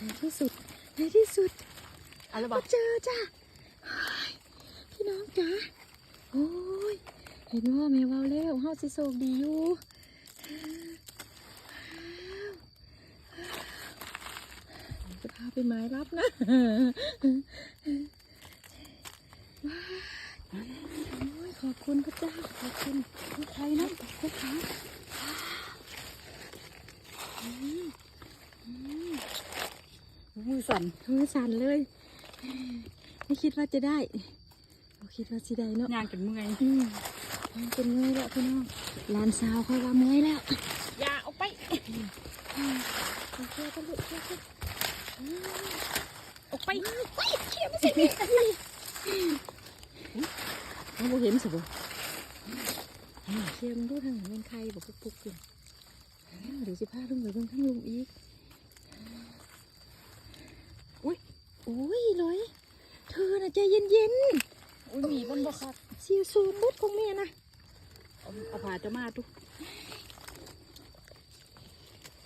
ในที่สุด ในที่สุดอะไรบมาอกเจอจ้ะเฮ้ยพี่น้องจ๋าโอ้ย เห็นว่าแม่เว่าแล้วเฮาสิโชคดีอยู่จะพาไปไม้รับนะว้ายโอ้ยขอบคุณพระเจ้าขอบคุณทุกใครนะทุกครั้งอืมอืม มือ สั่นมือสั่นเลย ไม่คิดว่าจะได้ไม่คิดว่าสิได้เนาะย่างจนเมื่อยอืมมันเป็นเมื่อยแล้วพี่น้องหลานสาวค่อยว่าเมื่อยแล้วยาเอาไปเชื่อกันลูกเชื่อกันออกไปไปเชื่อไม่ใช่นี่เราบ่เห็นสิบ่อืมเชื่อมันดูทางไหนเป็นใครบอกปุกๆอยู่เดี๋ยวจะพาลุงไปเบิ่งข้างลุงอีกอุ้ย อุ้ยลอยเธอน่ะใจเย็นอุ้ยมีบนบ่ครับๆซิวซูมบุดของเมียนะเอาเอาผ่าจะมาทุก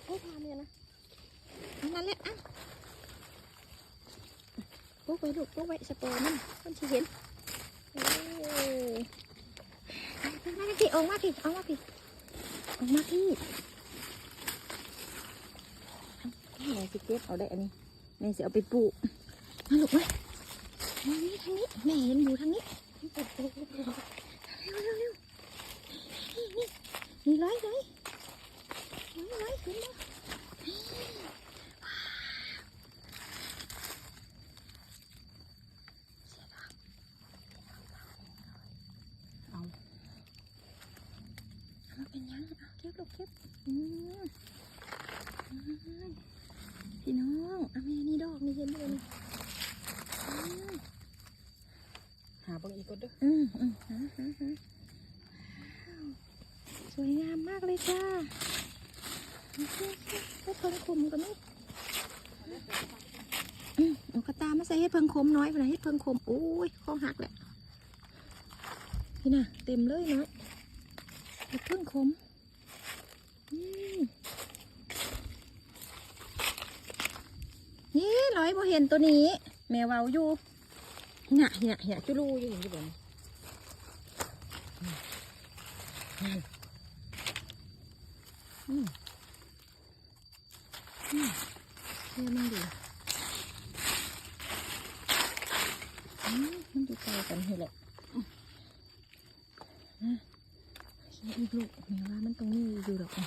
โอ้พาเมียนะอันนั้นแหละอะปุ๊กไว้ลูกปุ๊กไว้สปอยมันคนที่เห็นโอ้ยไปมาพี่ออกมาพี่ออกมาพี่ออกมาพี่เอาแม่สิเก็บเอาได้อันนี้แม่สิเอาไปปลูก มาลูกมาทางนี้ทางนี้แม่เห็นอยู่ทางนี้เร็วเร็วเร็วนี่นี่ร้อยร้อยร้อยร้อยเห็นไหมเอาเป็นยังเอาเก็บลูกเก็บอืมพี่น้องอาแม่นี่ดอกนี่เห็นด้วยนี่อืม หาเบางอีกก็ด้ออืมอืมหาหาหาว้าวสวยงามมากเลยจ้าเฮ็ดเพิ่งคมกันนี่อืมเอากระตามาใส่เฮ็ดเพิ่งคมน้อยไปนะเฮ็ดเพิ่งคมโอ้ยคอหักแหละพี่น่ะ เต็มเลยน้อยเฮ็ดเพิ่งคมนี่ร้อยบ่เห็นตัวนี้ แม่วเว้าอยู่ น่ะน่ะน่ะจุลูอยู่อยู่บ่นี่นั่นอืมอืมเชื่อมันดีมันดูไกลกันนี่แหละอืมอะเชื่ออีกลูกแม่ว่ามันตรงนี้อยู่ดอกอะ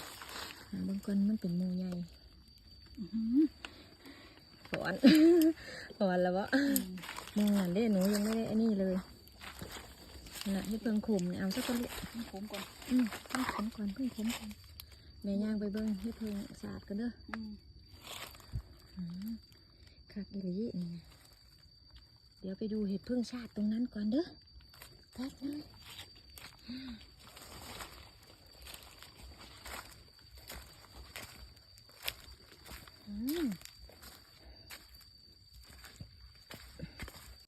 บางคนมันเป็นมูใหญ่อื้อหือถอนถอนแล้ววะ มองหันได้หนูยังไม่ได้อันนี้เลยน่ะให้เพิ่งคุมเนี่ยเอาสักคนเลยผมก่อนอืมเพิ่งขมก่อนเพิ่งขมก่อนแม่ย่างไปเบิ้งให้เพิ่งสาดกันเด้ออืมอืมคักอีหลีนี่นะเดี๋ยวไปดูเห็ดเพิ่งชาติตรงนั้นก่อนเด้อแป๊บนึงอืม